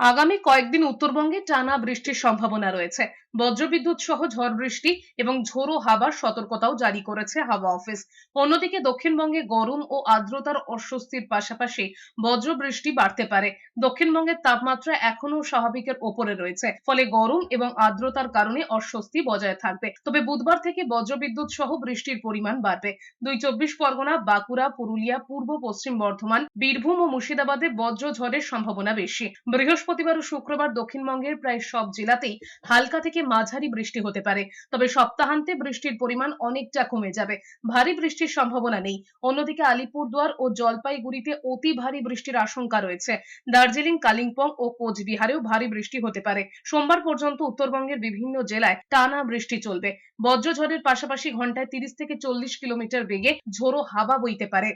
আগামী কয়েকদিন উত্তরবঙ্গে টানা বৃষ্টির সম্ভাবনা রয়েছে। বজ্রবিদ্যুৎ সহ ঝড় বৃষ্টি এবং ঝোড়ো হাওয়ার সতর্কতাও জারি করেছে হাওয়া অফিস। অন্যদিকে দক্ষিণবঙ্গে গরম ও আর্দ্রতার অস্বস্তির পাশাপাশি বজ্র বৃষ্টি বাড়তে পারে। দক্ষিণবঙ্গের তাপমাত্রা এখনও স্বাভাবিকের ওপরে রয়েছে, ফলে গরম এবং আর্দ্রতার কারণে অস্বস্তি বজায় থাকবে। তবে বুধবার থেকে বজ্রবিদ্যুৎ সহ বৃষ্টির পরিমাণ বাড়বে। দুই চব্বিশ পরগনা, বাঁকুড়া, পুরুলিয়া, পূর্ব পশ্চিম বর্ধমান, বীরভূম ও মুর্শিদাবাদে বজ্র ঝড়ের সম্ভাবনা বেশি। বৃহস্পতিবার ও শুক্রবার দক্ষিণবঙ্গের প্রায় সব জেলাতেই হালকা থেকে মাঝারি বৃষ্টি হতে পারে। তবে সপ্তাহান্তে বৃষ্টির পরিমাণ অনেকটা কমে যাবে। ভারী বৃষ্টির সম্ভাবনা নেই। অন্যদিকে আলিপুরদুয়ার ও জলপাইগুড়িতে অতি ভারী বৃষ্টির আশঙ্কা রয়েছে। দার্জিলিং, কালিম্পং ও কোচবিহারেও ভারী বৃষ্টি হতে পারে। সোমবার পর্যন্ত উত্তরবঙ্গের বিভিন্ন জেলায় টানা বৃষ্টি চলবে। বজ্রঝড়ের পাশাপাশি ঘন্টায় তিরিশ থেকে চল্লিশ কিলোমিটার বেগে ঝোড়ো হাওয়া বইতে পারে।